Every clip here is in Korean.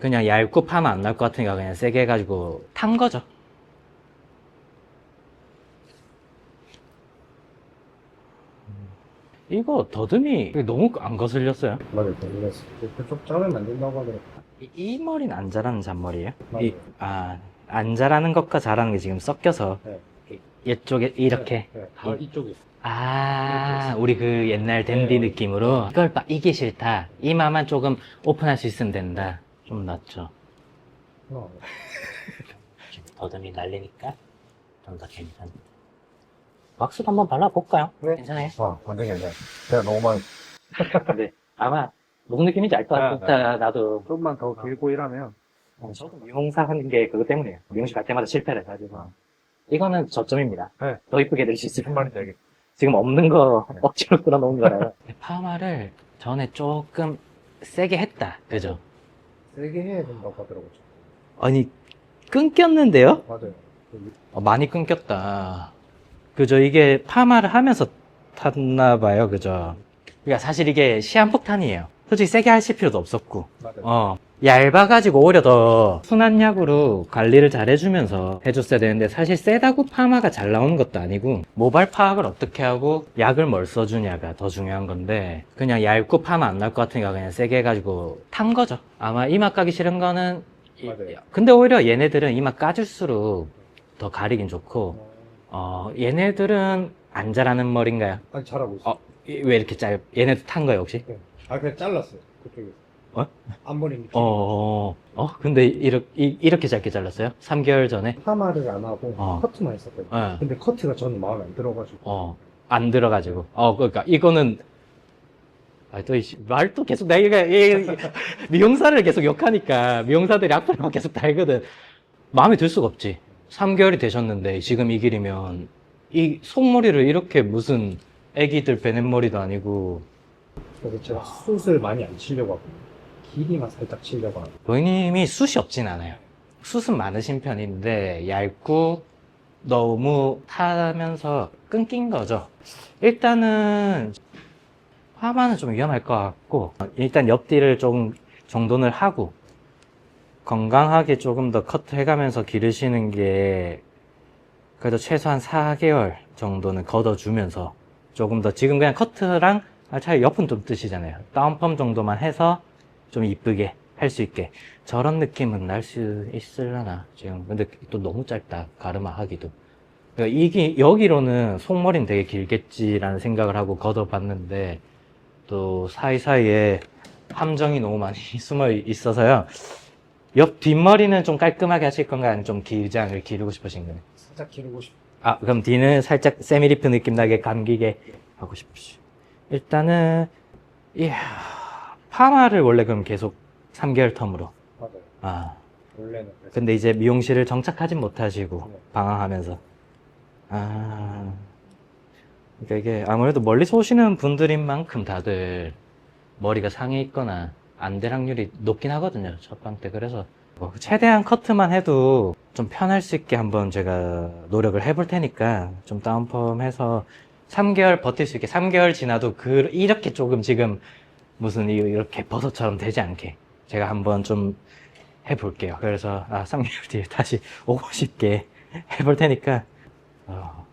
그냥 얇고 파면 안 날 것 같으니까 그냥 세게 해가지고 탄 거죠. 이거 더듬이 너무 안 거슬렸어요. 맞아요. 그래서 그쪽 안 된다고 하더라고요. 이, 이 머리는 안 자라는 잔머리예요? 맞아요. 이, 아, 안 자라는 것과 자라는 게 지금 섞여서 네. 이- 이쪽에 이렇게. 네, 다 이- 이쪽에. 아, 우리 그 옛날 댄디 네. 느낌으로 이걸 봐, 이게 싫다. 이마만 조금 오픈할 수 있으면 된다. 좀 낫죠. 어, 더듬이 날리니까 좀 더 괜찮다. 왁스도 한번 발라볼까요? 네. 괜찮아요? 아, 완전 괜찮아요. 제가 너무 많이, 근데 아마 무슨 느낌인지 알것 네, 같다. 나도 좀만 더 길고 일하면, 어, 저도 미용사 하는 게 그것 때문이에요. 미용실 갈 때마다 실패를 해가지고. 이거는 저점입니다. 네. 더 이쁘게 해드릴 수 있을 무슨 말인지 알겠어요. 지금 없는 거 네. 억지로 끌어놓은 거라요. 파마를 전에 조금 세게 했다. 그죠? 세게 해야 된다고 하더라고요. 아니, 끊겼는데요? 맞아요. 그 어, 많이 끊겼다. 그죠? 이게 파마를 하면서 탔나 봐요. 그죠? 그러니까 사실 이게 시한폭탄이에요. 솔직히 세게 하실 필요도 없었고. 맞아요. 어, 얇아가지고 오히려 더 순한 약으로 관리를 잘 해주면서 해줬어야 되는데 사실 세다고 파마가 잘 나오는 것도 아니고 모발 파악을 어떻게 하고 약을 뭘 써주냐가 더 중요한 건데 그냥 얇고 파마 안 날 것 같으니까 그냥 세게 해가지고 탄 거죠. 아마 이마 까기 싫은 거는 이- 맞아요. 근데 오히려 얘네들은 이마 까줄수록 더 가리긴 좋고 어, 얘네들은 안 자라는 머리인가요? 아니, 잘하고 있어 요. 어, 이- 왜 이렇게 짧, 얘네도 탄 거예요, 혹시? 아, 그냥 잘랐어요. 그쪽에서. 어? 앞머리 밑에. 어, 어, 어, 근데 이렇게, 이렇게 짧게 잘랐어요? 3개월 전에? 파마를 안 하고 어. 커트만 했었거든요. 어, 근데 커트가 저는 마음에 안 들어가지고. 어, 안 들어가지고. 어, 그러니까 이거는, 아, 또, 이 씨, 말도 계속, 내가, 이- 이- 미용사를 계속 욕하니까, 미용사들이 악플만 계속 달거든. 마음에 들 수가 없지. 3개월이 되셨는데, 지금 이 길이면, 이 속머리를 이렇게 무슨 애기들 베넷머리도 아니고, 그래서 제가 숱을 많이 안 치려고 하고, 길이만 살짝 치려고 하고. 고객님이 숱이 없진 않아요. 숱은 많으신 편인데 얇고 너무 타면서 끊긴 거죠. 일단은 파마는 좀 위험할 것 같고 일단 옆뒤를 좀 정돈을 하고 건강하게 조금 더 커트 해가면서 기르시는 게 그래도 최소한 4개월 정도는 걷어주면서 조금 더 지금 그냥 커트랑 차라리 옆은 좀 뜨시잖아요. 다운펌 정도만 해서 좀 이쁘게 할 수 있게 저런 느낌은 날 수 있을라나 지금 근데 또 너무 짧다 가르마 하기도 그러니까 이게 여기로는 속머리는 되게 길겠지라는 생각을 하고 걷어봤는데 또 사이사이에 함정이 너무 많이 숨어 있어서요 옆 뒷머리는 좀 깔끔하게 하실 건가요? 아니면 좀 기장을 기르고 싶으신 거예요? 살짝 기르고 싶 아, 그럼 뒤는 살짝 세미리프 느낌 나게 감기게 하고 싶으시. 일단은, 이야, 파마를 원래 그럼 계속 3개월 텀으로. 맞아요. 아, 원래는 그래서. 근데 이제 미용실을 정착하진 못하시고, 네. 방황하면서. 아, 그러니까 이게 아무래도 멀리서 오시는 분들인 만큼 다들 머리가 상해 있거나 안 될 확률이 높긴 하거든요, 첫 방 때. 그래서 뭐 최대한 커트만 해도 좀 편할 수 있게 한번 제가 노력을 해볼 테니까 좀 다운펌 해서 3개월 버틸 수 있게 3개월 지나도 그 이렇게 조금 지금 무슨 이- 이렇게 버섯처럼 되지 않게 제가 한번 좀 해볼게요. 그래서 아 3개월 뒤에 다시 오고 싶게 해볼 테니까 어.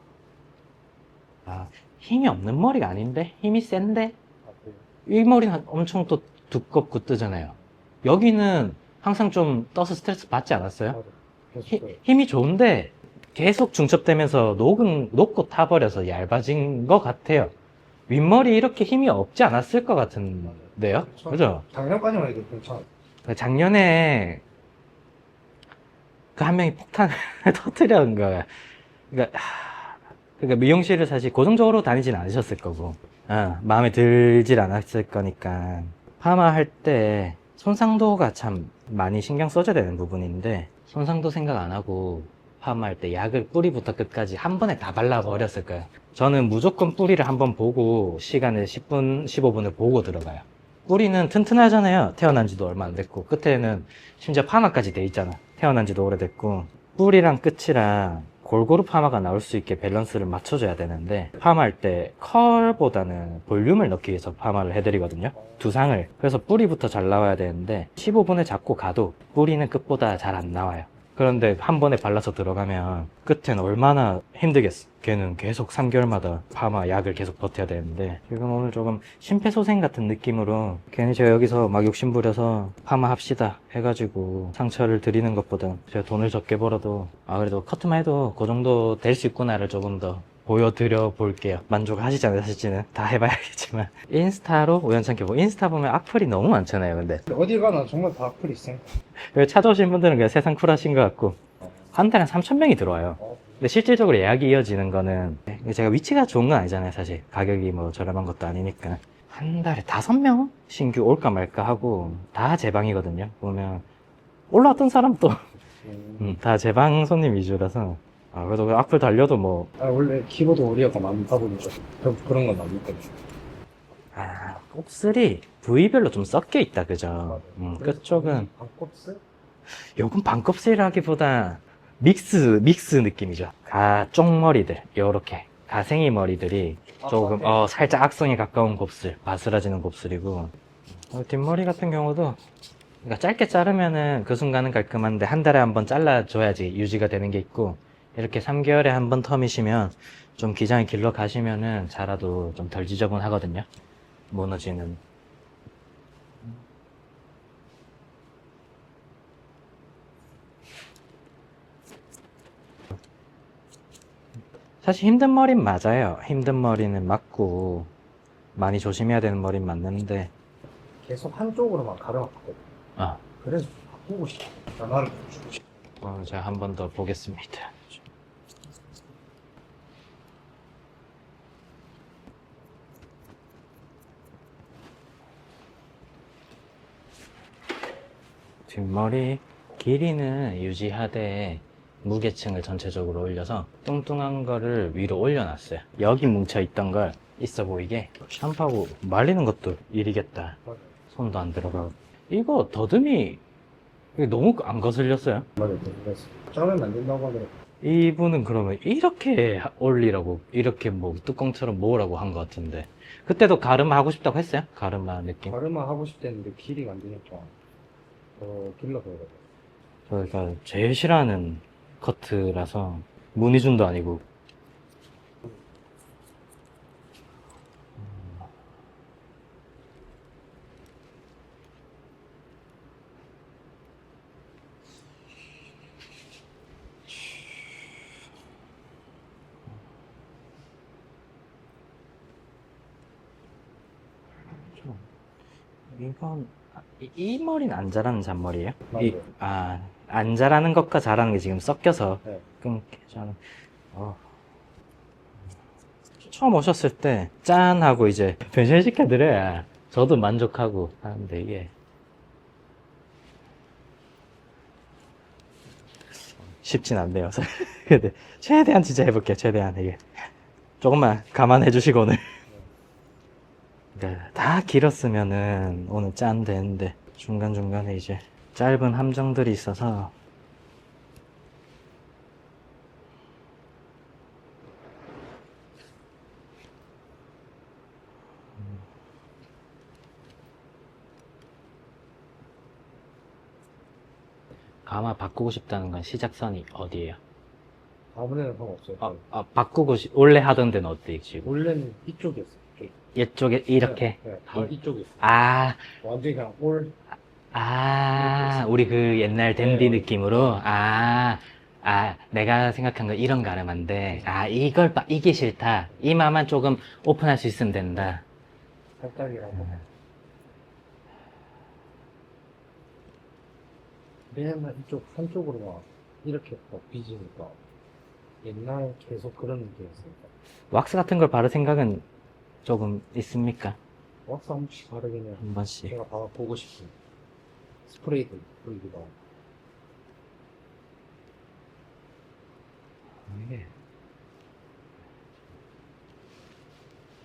아, 힘이 없는 머리가 아닌데 힘이 센데 이 머리는 엄청 또 두껍고 뜨잖아요. 여기는 항상 좀 떠서 스트레스 받지 않았어요? 그- 힘이 좋은데 계속 중첩되면서 녹은, 녹고 타버려서 얇아진 것 같아요. 윗머리 이렇게 힘이 없지 않았을 것 같은데요? 그쵸. 그죠? 작년까지만 해도 괜찮아. 작년에 그 한 명이 폭탄을 터뜨려는 거야. 그러니까, 하, 그러니까 미용실을 사실 고정적으로 다니진 않으셨을 거고, 어, 마음에 들질 않았을 거니까. 파마 할 때 손상도가 참 많이 신경 써줘야 되는 부분인데, 손상도 생각 안 하고 파마할 때 약을 뿌리부터 끝까지 한 번에 다 발라버렸을 거예요. 저는 무조건 뿌리를 한번 보고 시간을 10분, 15분을 보고 들어가요. 뿌리는 튼튼하잖아요. 태어난 지도 얼마 안 됐고, 끝에는 심지어 파마까지 돼 있잖아. 태어난 지도 오래됐고, 뿌리랑 끝이랑 골고루 파마가 나올 수 있게 밸런스를 맞춰줘야 되는데 파마할 때 컬보다는 볼륨을 넣기 위해서 파마를 해드리거든요 두상을 그래서 뿌리부터 잘 나와야 되는데 15분에 잡고 가도 뿌리는 끝보다 잘 안 나와요 그런데 한 번에 발라서 들어가면 끝엔 얼마나 힘들겠어. 걔는 계속 3개월마다 파마 약을 계속 버텨야 되는데 지금 오늘 조금 심폐소생 같은 느낌으로 괜히 제가 여기서 막 욕심부려서 파마 합시다 해가지고 상처를 드리는 것보다 제가 돈을 적게 벌어도 아 그래도 커트만 해도 그 정도 될 수 있구나를 조금 더 보여드려 볼게요. 만족하시지 않으실지는 다 해봐야겠지만. 인스타로 우연찮게 보고 인스타 보면 악플이 너무 많잖아요 근데. 어디 가나 정말 다 악플이 있으니까. 여기 찾아오신 분들은 그냥 세상 쿨하신 것 같고 한 달에 3천 명이 들어와요. 어, 근데 실질적으로 예약이 이어지는 거는 제가 위치가 좋은 건 아니잖아요 사실. 가격이 뭐 저렴한 것도 아니니까. 한 달에 다섯 명 신규 올까 말까 하고 다 제 방이거든요. 보면 올라왔던 사람도 음. 다 제 방 손님 위주라서 아 그래도 그 악플 달려도 뭐. 아, 원래 키보드 오리어가 많다 보니까 그- 그런 건 거예요. 아, 곱슬이 부위별로 좀 섞여 있다 그죠. 음, 그래서 끝쪽은 반곱슬? 요건 반껍질이라기보다 믹스 믹스 느낌이죠. 가 쪽머리들 요렇게. 가생이 머리들이 조금 아, 어 살짝 악성에 가까운 곱슬 바스라지는 곱슬이고. 어, 뒷머리 같은 경우도 그러니까 짧게 자르면은 그 순간은 깔끔한데 한 달에 한 번 잘라줘야지 유지가 되는 게 있고 이렇게 3개월에 한 번 텀이시면 좀 기장이 길러 가시면은 자라도 좀 덜 지저분하거든요 무너지는 사실 힘든 머리는 맞아요 힘든 머리는 맞고 많이 조심해야 되는 머리는 맞는데 계속 한쪽으로만 가려왔거든. 아 그래서 바꾸고 싶어. 변화를 좀 주고 싶어. 어, 제가 한 번 더 보겠습니다. 뒷머리 길이는 유지하되 무게층을 전체적으로 올려서 뚱뚱한 거를 위로 올려놨어요. 여기 뭉쳐있던 걸 있어 보이게 샴푸하고 말리는 것도 일이겠다. 손도 안 들어가고. 이거 더듬이 너무 안 거슬렸어요? 맞아요. 안 된다고 하더라고. 이분은 그러면 이렇게 올리라고 이렇게 뭐 뚜껑처럼 모으라고 한 것 같은데 그때도 가르마 하고 싶다고 했어요? 가르마 느낌? 가르마 하고 싶댔는데 길이가 안 되니까 더 길러서 그래. 저희가 제일 싫어하는 커트라서 무늬준도 아니고 좀, 이건 아, 이, 이 머리는 안 자라는 잔머리예요? 이, 맞아요. 아, 안 자라는 것과 자라는 게 지금 섞여서 네. 끊게 자는. 어. 처음 오셨을 때 짠 하고 이제 변신 시켜드려야 저도 만족하고 하는데 이게 쉽진 않네요. 근데 최대한 진짜 해볼게요. 최대한 이게 조금만 감안해 주시고 오늘. 그러니까 다 길었으면은 오늘 짠 되는데 중간중간에 이제 짧은 함정들이 있어서 가마 바꾸고 싶다는 건 시작선이 어디예요? 아무 데나 상관없어요. 아, 아, 바꾸고 싶, 원래 하던 데는 어때 지금? 원래는 이쪽이었어요. 이쪽. 이쪽에 이렇게? 네, 네, 다 이- 이쪽이었어요. 아, 완전히 그냥 올. 아, 우리 그 옛날 댄디 네. 느낌으로? 아, 아, 내가 생각한 건 이런 가르마인데, 아, 이걸, 봐, 이게 싫다. 이마만 조금 오픈할 수 있으면 된다. 살짝이라고. 맨날 이쪽 한쪽으로만 이렇게 막 삐지니까 옛날 계속 그런 느낌이었으니까 왁스 같은 걸 바를 생각은 조금 있습니까? 왁스 한 번씩 바르기는 한 번씩. 제가 봐 보고 싶은 스프레이도 뿌리기도 하고. 이게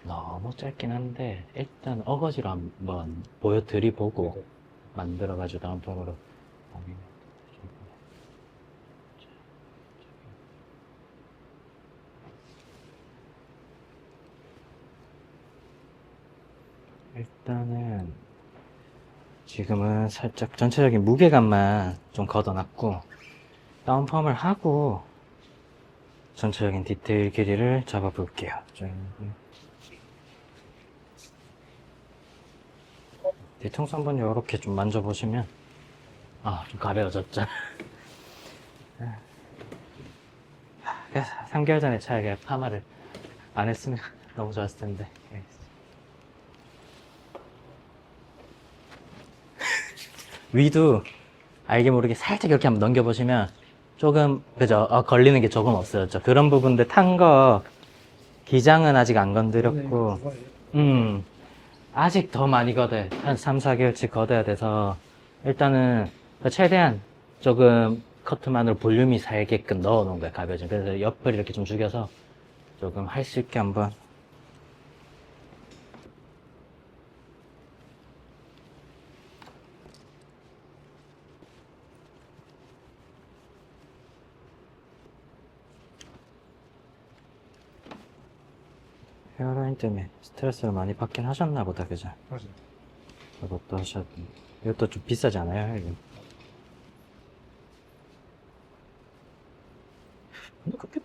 너무 짧긴 한데, 일단 어거지로 한번 보여드리보고, 그래서 만들어가지고 다음번으로 일단은 지금은 살짝 전체적인 무게감만 좀 걷어놨고 다운펌을 하고 전체적인 디테일 길이를 잡아볼게요. 좀 뒤통수 한번 이렇게 좀 만져보시면 아, 좀 가벼워졌죠. 3개월 전에 차라리 파마를 안 했으면 너무 좋았을 텐데. 예. 위도 알게 모르게 살짝 이렇게 한번 넘겨보시면 조금, 그죠? 어, 걸리는 게 조금 없어졌죠. 그런 부분들 탄 거, 기장은 아직 안 건드렸고, 음, 아직 더 많이 걷어야, 한 3, 4개월치 걷어야 돼서, 일단은, 최대한 조금 커트만으로 볼륨이 살게끔 넣어 놓은 거야, 가벼워진. 그래서 옆을 이렇게 좀 죽여서, 조금 할 수 있게 한번. 헤어라인 때문에 스트레스를 많이 받긴 하셨나 보다, 그죠? 맞아. 이것도 하셨, 이것도 좀 비싸지 않아요, 이거? 근데 그렇게.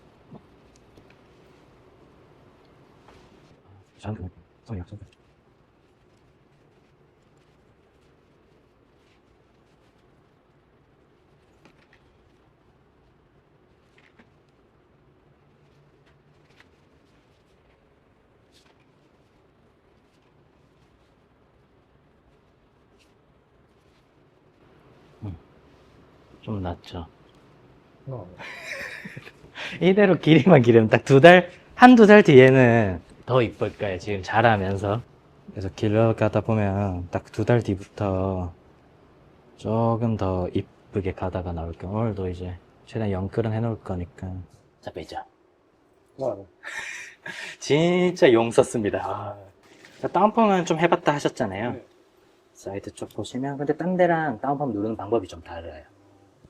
저는 소리 약속. 좀 낫죠. 어. 이대로 길이만 기르면 딱 두 달, 한두 달 뒤에는 더 이쁠 거예요. 지금 자라면서. 그래서 길러가다 보면 딱 두 달 뒤부터 조금 더 이쁘게 가다가 나올 거예요. 오늘도 이제 최대한 영끌은 해놓을 거니까. 자, 빼죠. 어. 진짜 용 썼습니다. 아. 자, 다운펌은 좀 해봤다 하셨잖아요. 네. 사이드 쪽 보시면, 근데 딴 데랑 다운펌 누르는 방법이 좀 달라요.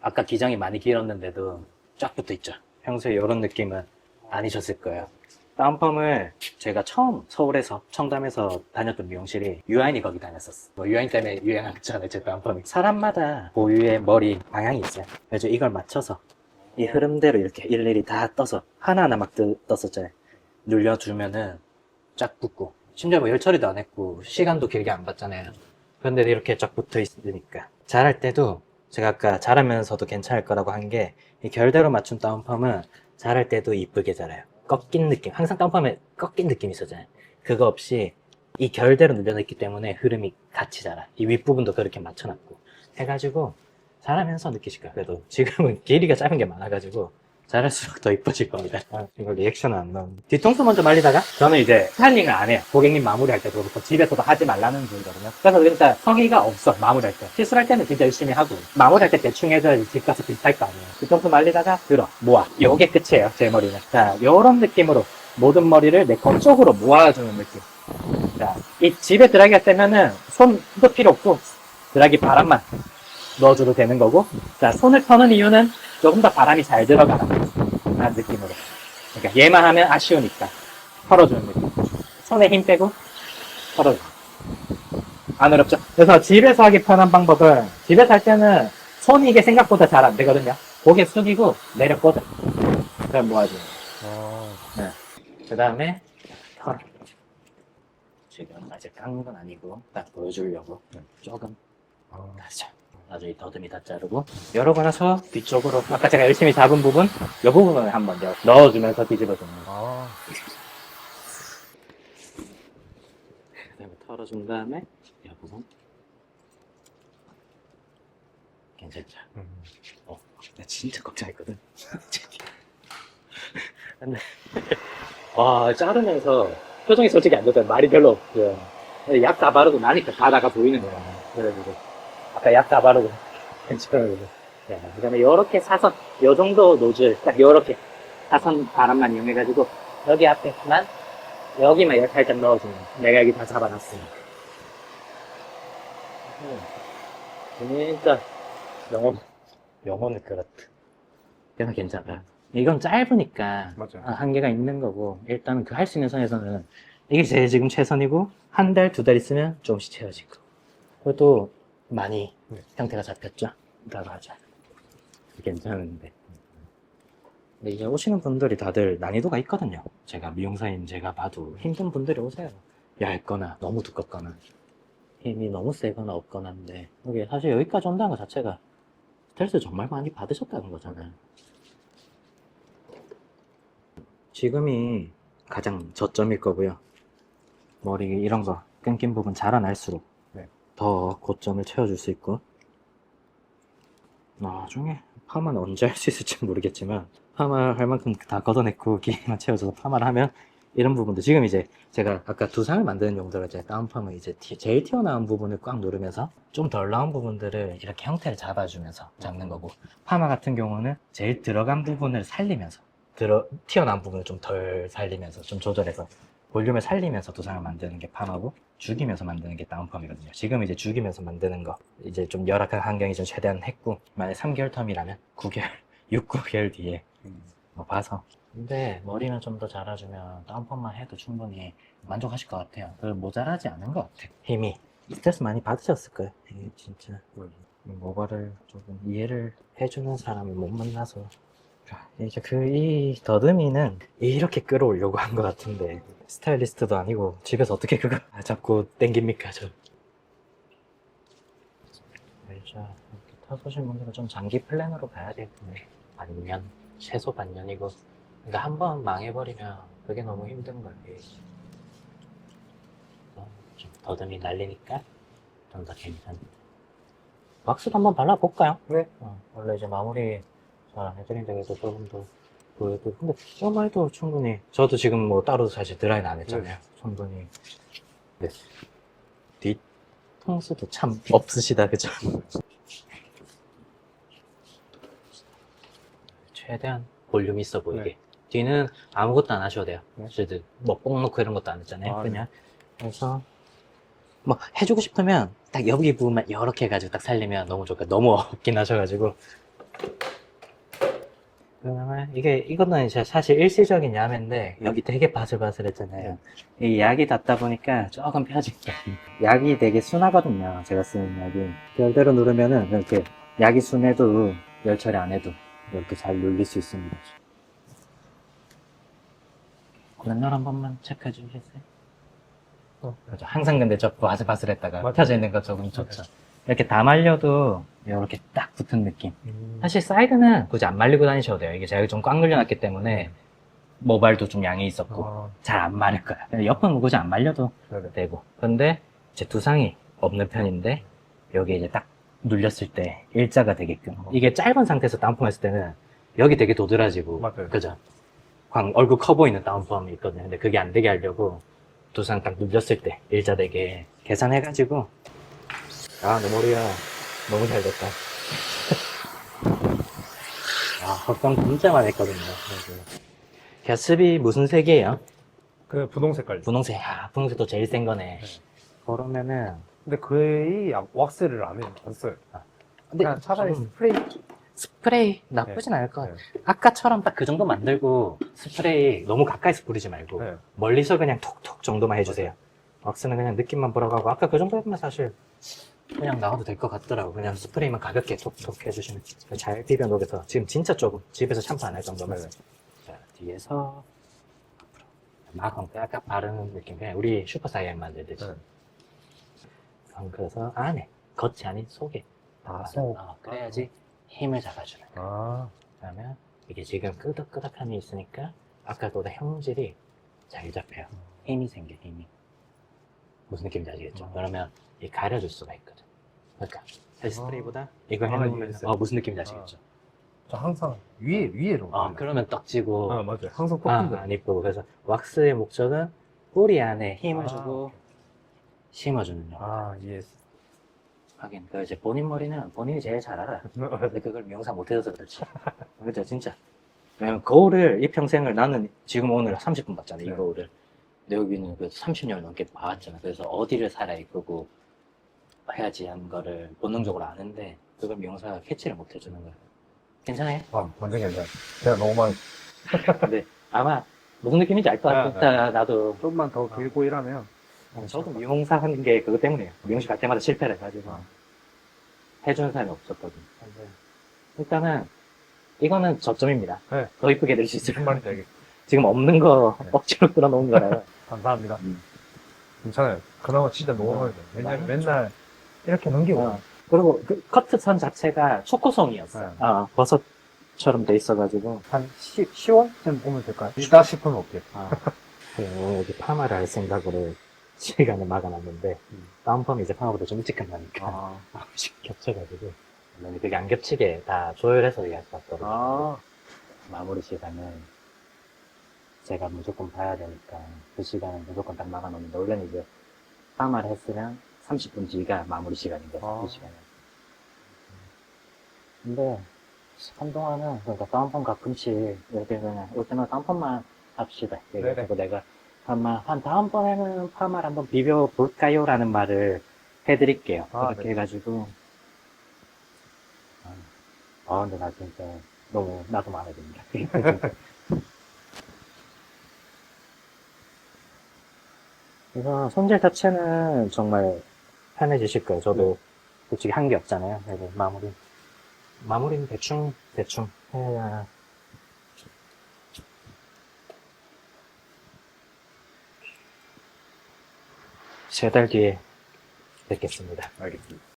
아까 기장이 많이 길었는데도 쫙 붙어 있죠. 평소에 이런 느낌은 아니셨을 거예요. 다운펌을 제가 처음 서울에서 청담에서 다녔던 미용실이 유아인이 거기 다녔었어. 뭐 유아인 때문에 유행했잖아요, 제 다운펌이. 사람마다 고유의 머리 방향이 있어요. 그래서 이걸 맞춰서 이 흐름대로 이렇게 일일이 다 떠서 하나하나 막 뜨, 떴었잖아요. 눌려주면은 쫙 붙고 심지어 뭐 열처리도 안 했고 시간도 길게 안 받잖아요. 그런데 이렇게 쫙 붙어 있으니까 자랄 때도 제가 아까 자라면서도 괜찮을 거라고 한 게 이 결대로 맞춘 다운펌은 자랄 때도 이쁘게 자라요. 꺾인 느낌 항상 다운펌에 꺾인 느낌이 있었잖아요. 그거 없이 이 결대로 눌려있기 때문에 흐름이 같이 자라. 이 윗부분도 그렇게 맞춰놨고 해가지고 자라면서 느끼실 거예요. 그래도 지금은 길이가 짧은 게 많아가지고 자랄수록 더 이뻐질 겁니다. 아, 이거 리액션은 안 나오네. 뒤통수 먼저 말리다가 저는 이제 스타일링을 안 해요. 고객님 마무리할 때도 그렇고 집에서도 하지 말라는 분이거든요. 그래서 진짜 성의가 없어 마무리할 때. 시술할 때는 진짜 열심히 하고 마무리할 때 대충 해줘야지 집 가서 비슷할 거 아니에요. 뒤통수 말리다가 들어 모아. 요게 끝이에요. 제 머리는. 자, 요런 느낌으로 모든 머리를 내 거 쪽으로 모아주는 느낌. 자, 이 집에 드라이기 할 때면은 손도 필요 없고 드라이기 바람만 넣어줘도 되는 거고 자 손을 터는 이유는 조금 더 바람이 잘 들어가는 느낌으로. 그러니까 얘만 하면 아쉬우니까 털어주는 느낌. 손에 힘 빼고 털어줘. 안 어렵죠? 그래서 집에서 하기 편한 방법은 집에서 할 때는 손이 이게 생각보다 잘 안 되거든요. 고개 숙이고 내려 꽂아 그럼 모아줘요 아. 그 다음에 털. 지금 아직 깐건 아니고 딱 보여주려고. 조금. 아. 다르죠. 나중에 더듬이 다 자르고 이러고 나서 뒤쪽으로 아까 제가 열심히 잡은 부분 이 부분을 한번 넣- 넣어주면서 뒤집어주는 거 아. 그다음에 털어준 다음에 이 부분 괜찮죠? 음. 어, 나 진짜 걱정했거든 근데 와 자르면서 표정이 솔직히 안 좋더라 말이 별로 없고요 약 다 바르고 나니까 바다가 보이는 거야 그래가지고 아까 약다 바르고. 괜찮아요 네, 그 다음에 요렇게 사선 요 정도 노즐 딱 요렇게 사선 바람만 이용해가지고 여기 앞에만 여기만 이렇게 살짝 넣어주면 내가 여기 다 잡아놨으니까. 음, 진짜 영혼 영혼을 그렇다. 그래서 괜찮아 이건 짧으니까 맞아. 아, 한계가 있는 거고 일단은 그 할 수 있는 선에서는 이게 제일 지금 최선이고 한 달, 두 달 있으면 조금씩 채워지고. 그래도 많이 네. 형태가 잡혔죠? 라고 하자 괜찮은데 근데 이제 오시는 분들이 다들 난이도가 있거든요 제가 미용사인 제가 봐도 힘든 분들이 오세요 얇거나 너무 두껍거나 힘이 너무 세거나 없거나 한데 이게 사실 여기까지 온다는 것 자체가 스트레스 정말 많이 받으셨다는 거잖아요 지금이 가장 저점일 거고요. 머리 이런 거 끊긴 부분 자라날수록 네. 더 고점을 채워줄 수 있고. 나중에 파마는 언제 할 수 있을지 모르겠지만 파마 할 만큼 다 걷어냈고 기만 채워줘서 파마를 하면 이런 부분도 지금 이제 제가 아까 두상을 만드는 용도로 이제 다운펌을 이제 티- 제일 튀어나온 부분을 꽉 누르면서 좀 덜 나온 부분들을 이렇게 형태를 잡아주면서 잡는 거고 파마 같은 경우는 제일 들어간 부분을 살리면서 들어 튀어나온 부분을 좀 덜 살리면서 좀 조절해서 볼륨을 살리면서 두상을 만드는 게 파마고 죽이면서 만드는 게 다운펌이거든요. 지금 이제 죽이면서 만드는 거 이제 좀 열악한 환경이 좀 최대한 했고 만약 3개월 텀이라면 9개월, 6, 9개월 뒤에 뭐 봐서 근데 머리는 좀 더 자라주면 다운펌만 해도 충분히 만족하실 것 같아요. 그 모자라지 않은 것 같아요. 힘이 스트레스 많이 받으셨을 거예요. 이게 진짜 모발을 조금 이해를 해주는 사람을 못 만나서 자, 이제 그 이 더듬이는 이렇게 끌어오려고 한 것 같은데 스타일리스트도 아니고 집에서 어떻게 그거 잡고 땡깁니까 저 알죠 이렇게 타보신 분들은 좀 장기 플랜으로 가야 되겠네 반년 최소 반년이고 그러니까 한번 망해버리면 그게 너무 힘든 거예요 어, 좀 더듬이 날리니까 좀 더 괜찮다 왁스도 한번 발라볼까요? 네. 어, 원래 이제 마무리 해드린다 해서 조금 더 보여도 근데 이거만 해도 충분히 저도 지금 뭐 따로 사실 드라이는 안 했잖아요 충분히 네. 뒤통수도 참 없으시다 그죠? 최대한 볼륨 있어 보이게 네. 뒤는 아무것도 안 하셔도 돼요 네. 저희들 뭐뽕 넣고 이런 것도 안 했잖아요 아, 네. 그냥 그래서 뭐 해주고 싶으면 딱 여기 부분만 이렇게 해가지고 딱 살리면 너무 좋을까 너무 없긴 하셔가지고 그러면 이게 이거는 이제 사실 일시적인 야매인데 여기 되게 바슬바슬했잖아요 이 약이 닿다 보니까 조금 펴진다 약이 되게 순하거든요 제가 쓰는 약이 별대로 누르면은 이렇게 약이 순해도 열 처리 안 해도 이렇게 잘 눌릴 수 있습니다 맨날 한 번만 체크해 주시겠어요? 어. 그렇죠. 항상 근데 저 바슬바슬했다가 맞아요. 펴져 있는 거 조금 좋죠. 이렇게 다 말려도 이렇게 딱 붙은 느낌. 음. 사실 사이드는 굳이 안 말리고 다니셔도 돼요. 이게 제가 좀 꽉 눌려놨기 때문에 모발도 좀 양이 있었고 아, 잘 안 마를 거야. 근데 옆은 굳이 안 말려도 네네. 되고. 근데 제 두상이 없는 편인데 여기 이제 딱 눌렸을 때 일자가 되게끔. 이게 짧은 상태에서 다운펌 했을 때는 여기 되게 도드라지고 맞아요. 그죠? 광, 얼굴 커 보이는 다운펌이 있거든요. 근데 그게 안 되게 하려고 두상 딱 눌렸을 때 일자 되게 계산해가지고 아, 내 머리야. 너무 잘 됐다. 아, 헛방 진짜 많이 했거든요. 그래서. 갸습이 무슨 색이에요? 그 분홍 색깔. 분홍색. 아, 분홍색도 제일 센 거네. 네. 그러면은 근데 거의 약- 왁스를 안 해요. 안 써요. 근데 그냥 차라리 좀 스프레이. 스프레이 나쁘진 않을 것 네. 같아요. 아까처럼 딱 그 정도 만들고 스프레이 너무 가까이서 뿌리지 말고 네. 멀리서 그냥 톡톡 정도만 해주세요. 왁스는 그냥 느낌만 보러가고 아까 그 정도면 사실 그냥 나와도 될 것 같더라고. 그냥 스프레이만 가볍게 톡톡 해주시면 잘 비벼 녹여서 지금 진짜 조금 집에서 샴푸 안 할 정도면 네. 자 뒤에서 앞으로 막 엉켜 아까 바르는 느낌 그냥 우리 슈퍼 사이언 만들듯이 네. 엉켜서 안에 겉이 아닌 속에 아, 다 속. 어, 그래야지 힘을 잡아주는 거야. 아, 그러면 이게 지금 끄덕끄덕함이 있으니까 아까보다 형질이 잘 잡혀요. 힘이 생겨, 힘이. 무슨 느낌인지 아시겠죠? 음. 그러면 이 가려줄 수가 있거든. 그러니까 사실 스프레이보다 이거 아, 해놓으면 이해했어요. 어, 무슨 느낌인지 아시겠죠? 저 항상 위에, 위에로. 어, 그러면 떡지고 아, 맞아요. 항상 아, 꺾인다. 안 이쁘고 그래서 왁스의 목적은 뿌리 안에 힘을 아, 주고 심어주는 역. 아, 이해했어. 하긴 그 이제 본인 머리는 본인이 제일 잘 알아. 근데 그걸 명사 못해서 그렇지. 그죠, 진짜. 왜냐면 거울을 이 평생을 나는 지금 오늘 30분 봤잖아, 이 네. 거울을. 근데 여기는 그 30년 넘게 봐왔잖아. 그래서 어디를 살아 이끄고 해야지 하는 거를 본능적으로 아는데 그걸 명사가 캐치를 못 해주는 거야. 괜찮아요? 아, 완전 괜찮아요. 제가 너무 많이. 근데 아마 무슨 느낌인지 알 것 네, 같아. 나도 좀만 더 길고 일하면 어, 저도 미용사 하는 게 그것 때문이에요. 미용실 갈 때마다 실패를 해가지고 아. 해주는 사람이 없었거든. 근데 일단은 이거는 저점입니다. 네. 더 이쁘게 해드릴 수 있을 무슨 말인지 알겠 지금 없는 거 네. 억지로 끌어놓은 거라요. 감사합니다. 음. 괜찮아요. 그나마 진짜 너무 왜냐면 맨날 이렇게 넘기고. 어. 그리고 그 커트선 자체가 초코송이었어요. 네. 어, 버섯처럼 돼 있어가지고. 한 10, 10월쯤 오면 될까요? 이따 싶으면 올게요. 아, 그리고 여기 파마를 할 생각으로 시간을 막아놨는데 다운펌이 이제 파마보다 좀 일찍 끝나니까 아. 아무씩 겹쳐가지고 물론 그게 안 겹치게 다 조율해서 얘기할 수 없더라고요. 아. 마무리 시간을 제가 무조건 봐야 되니까 그 시간을 무조건 딱 막아놓는데 원래는 이제 파마를 했으면 30분 뒤가 마무리 시간인데 아. 그 시간에 근데 한동안은 그러니까 다운펌 가끔씩 이렇게 그냥 올 때마다 다운펌만 합시다 그래가지고 내가 아마 한 다음번에는 파마를 한번 비벼볼까요? 라는 말을 해드릴게요 아, 그렇게 네. 해가지고 아, 아 근데 나 진짜 너무 나도 마음에 듭니다 그래서 손질 자체는 정말 편해지실 거예요. 저도 솔직히 한 게 없잖아요. 그래서 마무리. 마무리는 대충, 대충 해야. 세 달 뒤에 뵙겠습니다. 알겠습니다.